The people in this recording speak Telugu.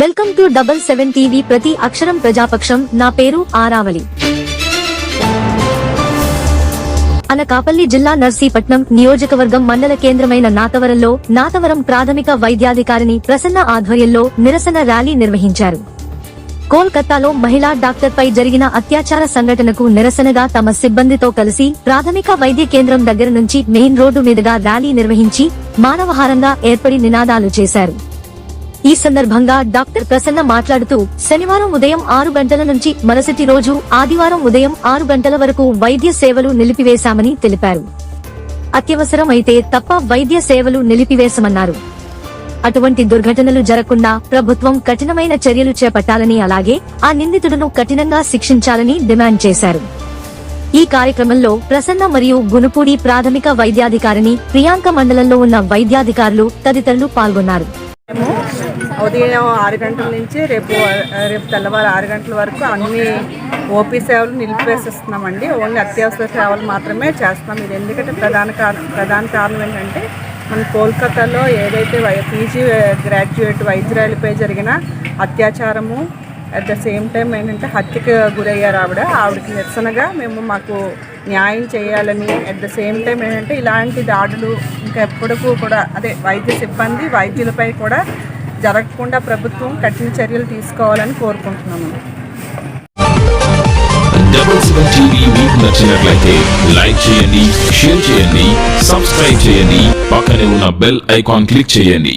Welcome to double seven TV ప్రతి అక్షరం ప్రజాపక్షం. నా పేరు ఆరావళి. అనకాపల్లి జిల్లా నర్సీపట్నం నియోజకవర్గం మండల కేంద్రమైన నాతవరంలో నాతవరం ప్రాథమిక వైద్యాధికారిని ప్రసన్న ఆధ్వర్యంలో నిరసన ర్యాలీ నిర్వహించారు. కోల్కతాలో మహిళా డాక్టర్పై జరిగిన అత్యాచార సంఘటనకు నిరసనగా తమ సిబ్బందితో కలిసి ప్రాథమిక వైద్య కేంద్రం దగ్గర నుంచి మెయిన్ రోడ్డు మీదుగా ర్యాలీ నిర్వహించి మానవహారంగా ఏర్పడి నినాదాలు చేశారు. ఈ సందర్భంగా డాక్టర్ ప్రసన్న మాట్లాడుతూ శనివారం ఉదయం ఆరు గంటల నుంచి మరుసటి రోజు ఆదివారం ఉదయం ఆరు గంటల వరకు వైద్య సేవలు నిలిపివేశామని తెలిపారు. అత్యవసరం అయితే తప్ప వైద్య సేవలు నిలిపివేశామన్నారు. అటువంటి దుర్ఘటనలు జరగకుండా ప్రభుత్వం కఠినమైన చర్యలు చేపట్టాలని అలాగే ఆ నిందితుడును కఠినంగా శిక్షించాలని డిమాండ్ చేశారు. ఈ కార్యక్రమంలో ప్రసన్న మరియు గునుపూడి ప్రాథమిక వైద్యాధికారిని ప్రియాంక మండలంలో ఉన్న వైద్యాధికారులు తదితరులు పాల్గొన్నారు. ఉదయం ఆరు గంటల నుంచి రేపు రేపు తెల్లవారు ఆరు గంటల వరకు అన్ని ఓపీ సేవలు నిలిపివేసిస్తున్నామండి. ఓన్లీ అత్యవసర సేవలు మాత్రమే చేస్తున్నాం. ఇది ఎందుకంటే ప్రధాన కారణం ప్రధాన కారణం ఏంటంటే మన కోల్కతాలో ఏదైతే వై పీజీ గ్రాడ్యుయేట్ వైద్యురాలిపై జరిగిన అత్యాచారము అట్ ద సేమ్ టైం ఏంటంటే హత్యకు గురయ్యారు ఆవిడ. ఆవిడకి నిరసనగా మేము మాకు న్యాయం చేయాలని అట్ ద సేమ్ టైం ఏంటంటే ఇలాంటి దాడులు ఇంకా ఎప్పటికూ కూడా అదే వైద్య సిబ్బంది వైద్యులపై కూడా జరగకుండా ప్రభుత్వం కఠిన చర్యలు తీసుకోవాలని కోరుకుంటున్నాము. డబుల్ సెవెన్ టీవీ మీకు నచ్చినట్లయితే లైక్ చేయండి షేర్ చేయండి సబ్స్క్రైబ్ చేయండి పక్కనే ఉన్న బెల్ ఐకాన్ క్లిక్ చేయండి.